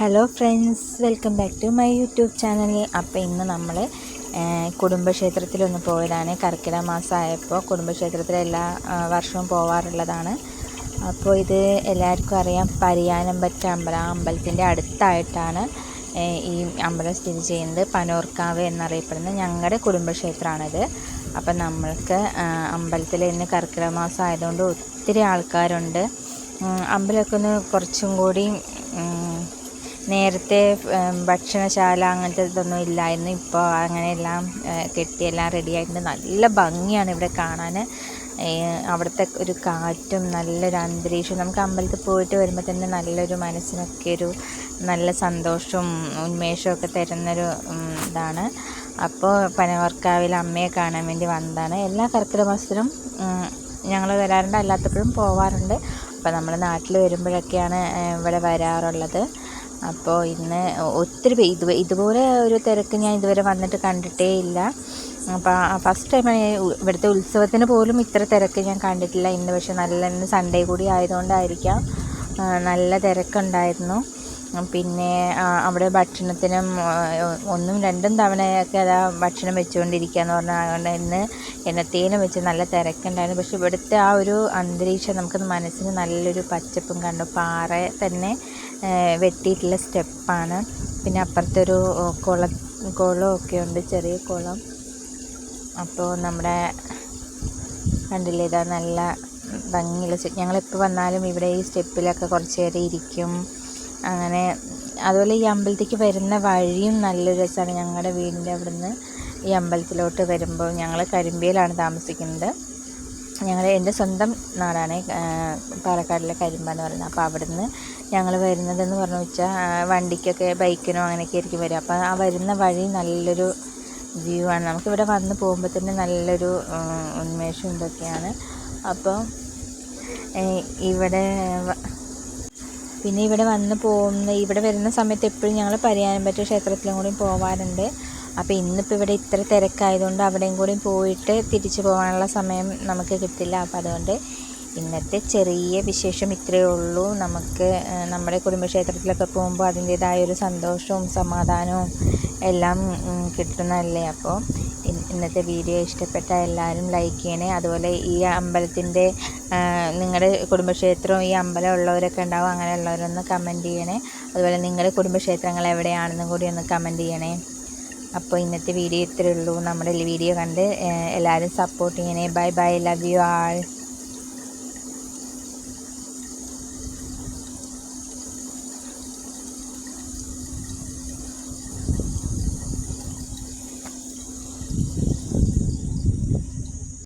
Hello friends welcome back to my YouTube channel അപ്പോൾ ഇന്ന് നമ്മൾ കുടുംബക്ഷേത്രത്തിലൊന്ന് പോയതാണ്. കർക്കിടക മാസമായപ്പോൾ കുടുംബക്ഷേത്രത്തിൽ എല്ലാ വർഷവും പോവാറുള്ളതാണ്. അപ്പോൾ ഇത് എല്ലാവർക്കും അറിയാം പരിയാനമ്പറ്റ അമ്പലം അമ്പലത്തിന്റെ അടുത്തായിട്ടാണ് ഈ അമ്പലം സ്ഥിതി ചെയ്യുന്നത്. പനോർക്കാവ് എന്നറിയപ്പെടുന്ന ഞങ്ങളുടെ കുടുംബക്ഷേത്രമാണിത്. അപ്പം നമ്മൾക്ക് അമ്പലത്തിൽ ഇന്ന് കർക്കിടക മാസം ആയതുകൊണ്ട് ഒത്തിരി ആൾക്കാരുണ്ട്. അമ്പലമൊക്കെ ഒന്ന് കുറച്ചും കൂടി നേരത്തെ ഭക്ഷണശാല അങ്ങനത്തെ ഇതൊന്നും ഇല്ലായിരുന്നു. ഇപ്പോൾ അങ്ങനെയെല്ലാം കെട്ടി എല്ലാം റെഡി ആയിട്ടുണ്ട്. നല്ല ഭംഗിയാണ് ഇവിടെ കാണാൻ അവിടുത്തെ ഒരു കാറ്റും നല്ലൊരു അന്തരീക്ഷവും. നമുക്ക് അമ്പലത്തിൽ പോയിട്ട് വരുമ്പോൾ തന്നെ നല്ലൊരു മനസ്സിനൊക്കെ ഒരു നല്ല സന്തോഷവും ഉന്മേഷവും ഒക്കെ തരുന്നൊരു ഇതാണ്. അപ്പോൾ പനവർക്കാവിൽ അമ്മയെ കാണാൻ വേണ്ടി വന്നതാണ്. എല്ലാ കർക്കിടക മാസത്തിലും ഞങ്ങൾ വരാറുണ്ട്. അല്ലാത്തപ്പോഴും പോവാറുണ്ട്. അപ്പോൾ നമ്മൾ നാട്ടിൽ വരുമ്പോഴൊക്കെയാണ് ഇവിടെ വരാറുള്ളത്. അപ്പോൾ ഇന്ന് ഒത്തിരി ഇത് ഇതുപോലെ ഒരു തിരക്ക് ഞാൻ ഇതുവരെ വന്നിട്ട് കണ്ടിട്ടേ ഇല്ല. അപ്പോൾ ഫസ്റ്റ് ടൈം ഇവിടുത്തെ ഉത്സവത്തിന് പോലും ഇത്ര തിരക്ക് ഞാൻ കണ്ടിട്ടില്ല ഇന്ന്. പക്ഷേ നല്ല ഇന്ന് സൺഡേ കൂടി ആയതുകൊണ്ടായിരിക്കാം. നല്ല തിരക്കുണ്ടായിരുന്നു. പിന്നെ അവിടെ ഭക്ഷണത്തിനും ഒന്നും രണ്ടും തവണയൊക്കെ അതാ ഭക്ഷണം വെച്ചുകൊണ്ടിരിക്കുക എന്ന് പറഞ്ഞാൽ അതുകൊണ്ട് ഇന്ന് എന്നത്തേനും വെച്ച് നല്ല തിരക്കുണ്ടായിരുന്നു. പക്ഷെ ഇവിടുത്തെ ആ ഒരു അന്തരീക്ഷം നമുക്ക് മനസ്സിന് നല്ലൊരു പച്ചപ്പും കണ്ടു. പാറ തന്നെ വെട്ടിയിട്ടുള്ള സ്റ്റെപ്പാണ്. പിന്നെ അപ്പുറത്തൊരു കുള കുളമൊക്കെ ഉണ്ട് ചെറിയ കുളം. അപ്പോൾ നമ്മുടെ കണ്ടില്ലേ ഇതാ നല്ല ഭംഗിയുള്ള ഞങ്ങളെപ്പോൾ വന്നാലും ഇവിടെ ഈ സ്റ്റെപ്പിലൊക്കെ കുറച്ച് നേരം ഇരിക്കും. അങ്ങനെ അതുപോലെ ഈ അമ്പലത്തേക്ക് വരുന്ന വഴിയും നല്ല രസമാണ് ഞങ്ങളുടെ വീടിന്റെ അവിടുന്ന് ഈ അമ്പലത്തിലോട്ട് വരുമ്പോൾ ഞങ്ങൾ കരിമ്പിയിലാണ് താമസിക്കുന്നത്. ഞങ്ങൾ എന്റെ സ്വന്തം നാടാണ് പാലക്കാടിലെ കരിമ്പ എന്ന് പറയുന്നത്. അപ്പോൾ അവിടുന്ന് ഞങ്ങൾ വരുന്നതെന്ന് പറഞ്ഞു വെച്ചാൽ വണ്ടിക്കൊക്കെ ബൈക്കിനോ അങ്ങനെയൊക്കെ ആയിരിക്കും വരിക. അപ്പോൾ ആ വരുന്ന വഴി നല്ലൊരു വ്യൂ ആണ് നമുക്കിവിടെ വന്ന് പോകുമ്പോൾ തന്നെ നല്ലൊരു ഉന്മേഷം ഇതൊക്കെയാണ്. അപ്പോൾ ഇവിടെ പിന്നെ ഇവിടെ വന്ന് പോകുന്ന ഇവിടെ വരുന്ന സമയത്ത് എപ്പോഴും ഞങ്ങൾ പരിയാനമ്പറ്റ ക്ഷേത്രത്തിലും കൂടി പോവാറുണ്ട്. അപ്പോൾ ഇന്നിപ്പോൾ ഇവിടെ ഇത്ര തിരക്കായതുകൊണ്ട് അവിടെയും കൂടി പോയിട്ട് തിരിച്ചു പോകാനുള്ള സമയം നമുക്ക് കിട്ടില്ല. അപ്പോൾ അതുകൊണ്ട് ഇന്നത്തെ ചെറിയ വിശേഷം ഇത്രയേ ഉള്ളൂ. നമുക്ക് നമ്മുടെ കുടുംബക്ഷേത്രത്തിലൊക്കെ പോകുമ്പോൾ അതിന്റേതായ ഒരു സന്തോഷവും സമാധാനവും എല്ലാം കിട്ടുന്നതല്ലേ? അപ്പോൾ ഇന്നത്തെ വീഡിയോ ഇഷ്ടപ്പെട്ട എല്ലാവരും ലൈക്ക് ചെയ്യണേ. അതുപോലെ ഈ അമ്പലത്തിന്റെ നിങ്ങളുടെ കുടുംബക്ഷേത്രവും ഈ അമ്പലം ഉള്ളവരൊക്കെ ഉണ്ടാവും. അങ്ങനെയുള്ളവരൊന്ന് കമന്റ് ചെയ്യണേ. അതുപോലെ നിങ്ങളുടെ കുടുംബക്ഷേത്രങ്ങൾ എവിടെയാണെന്നും കൂടി ഒന്ന് കമന്റ് ചെയ്യണേ. അപ്പോൾ ഇന്നത്തെ വീഡിയോ ഇത്രയേ ഉള്ളൂ. നമ്മുടെ വീഡിയോ കണ്ട് എല്ലാവരും സപ്പോർട്ട് ചെയ്യണേ. Bye bye. Love you all